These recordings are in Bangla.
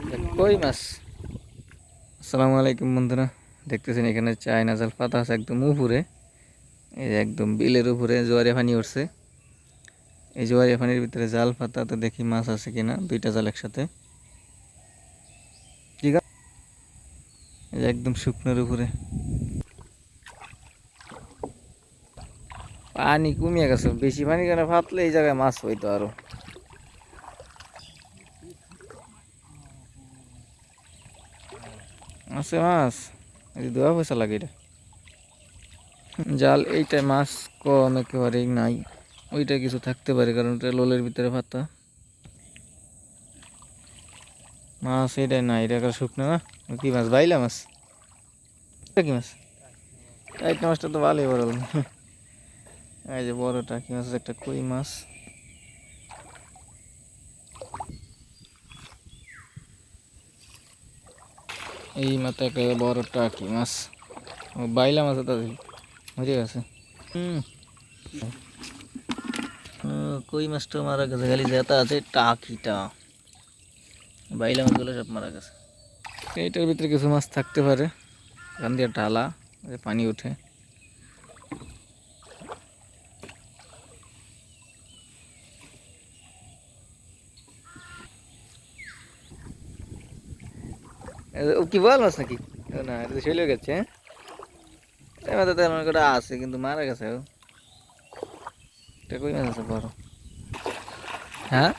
কই মাছ? আসসালামু আলাইকুম বন্ধুরা, দেখতেছেন এখানে চায়না জাল পাতা আছে একদম উপরে, এই একদম বিলের উপরে জোয়ারে পানি উঠছে। এই জোয়ারে পানির ভিতরে জাল পাতা তো দেখি মাছ আছে কিনা, দুইটা জাল একসাথে। ঠিক আছে একদম শুকনোর উপরে। পানি কমিয়ে গেছে, বেশি পানি কেন? ফাটলে এই জায়গায় মাছ হইতো আরও। আছে মাছ? এই যে দেওয়া পয়সা লাগে এটা। জাল এইটায় মাছ কম একেবারেই নাই। ওইটা কিছু থাকতে পারে, কারণ এটা লোলের ভিতরে ভাতা মাছ এটাই নাই, এটা একটা শুকনো না? কি মাছ, বাইলা মাছ? এটা কি মাছ? টাইট মাছটা তো ভালোই বড়। এই যে বড়টা, কি মাছ একটা কই মাছ। এই মাথা একটা বড় টাকি মাছ। ও বাইলা মাছ তো মরে গেছে? কই মাছটা মারা গেছে? খালি যেটা আছে টাকিটা। বাইলা মাছগুলো সব মারা গেছে। এইটার ভিতরে কিছু মাছ থাকতে পারে। এখান দিয়ে ঢালা পানি ওঠে। কি বল মাছ নাকি? না, এটা চলে গেছে হ্যাঁ? মাথা তো এমন করে আছে, কিন্তু মারা গেছে, ও। এটা কই মাছ আছে বড় হ্যাঁ?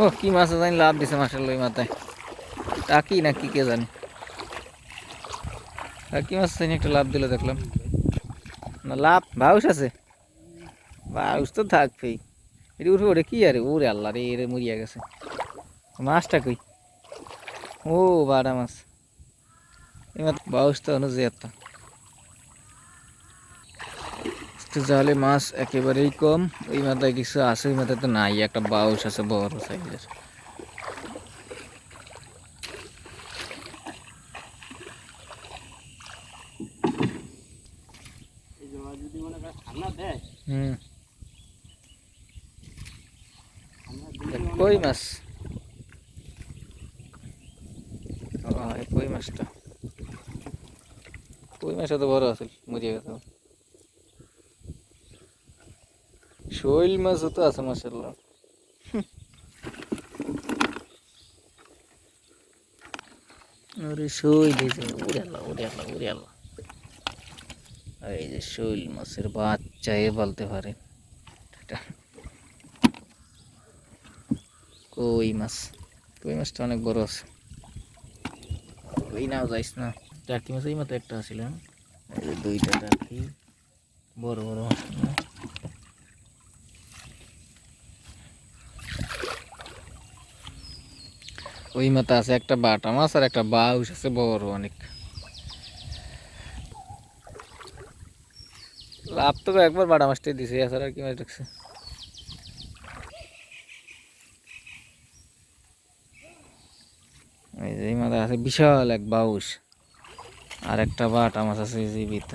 ও কি মাছ জানি লাভ দিছে মাছের লই মাথায়। টাকি না কি কে জানি? আর কি মাছ জানি, একটা লাভ দিল দেখলাম। না লাভ বাউস আছে? বাউস তো থাকবেই। এটি উঠে কি আরে? ওরে আল্লাহ রে, এরে মরিয়া গেছে। মাছটা কই? ও বাড়া মাছ। এবার বাউস তো অনুযায়ী একটা। জালে মাছ একেবারেই কম, ওই মাথায় কিছু আছে, ওই মাথায় তো নাই, একটা বাউস আছে বড় সাইজের। হুম। কই মাছ? কই মাছটা? কই মাছটা তো বড় আছে মরিয়া গেছে। শৈল মাছও তো আছে মাসাল্লাহ আরে শৈল উড়ে আল্লাহ উড়ে আল্লাহ উড়ে আল্লাহ। আর এই যে শৈল মাছের বাচ্চা এ বলতে পারে। কই মাছ? কই মাছটা অনেক বড় আছে। কই নাও যাইস না। টাকি মাছ এই মতো একটা হ্যাঁ? দুইটা টাকি বড় বড় মাছ? ওই মতো আছে একটা বাটা মাছ আর একটা বাউস আছে বড় অনেক। লাভ তো একবার বাটা মাছটাই দিছে, এছাড়া আর কি মাছ রাখছে এই যে মাথা আছে বিশাল এক বাউস আর একটা বাটা মাছ আছে জীবিত।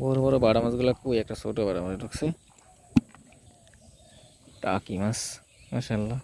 বড় বড় বাটা মাছগুলো কই? একটা ছোট বাটা মাছ ঢুকছে। টাকি মাছ মাসাল্লাহ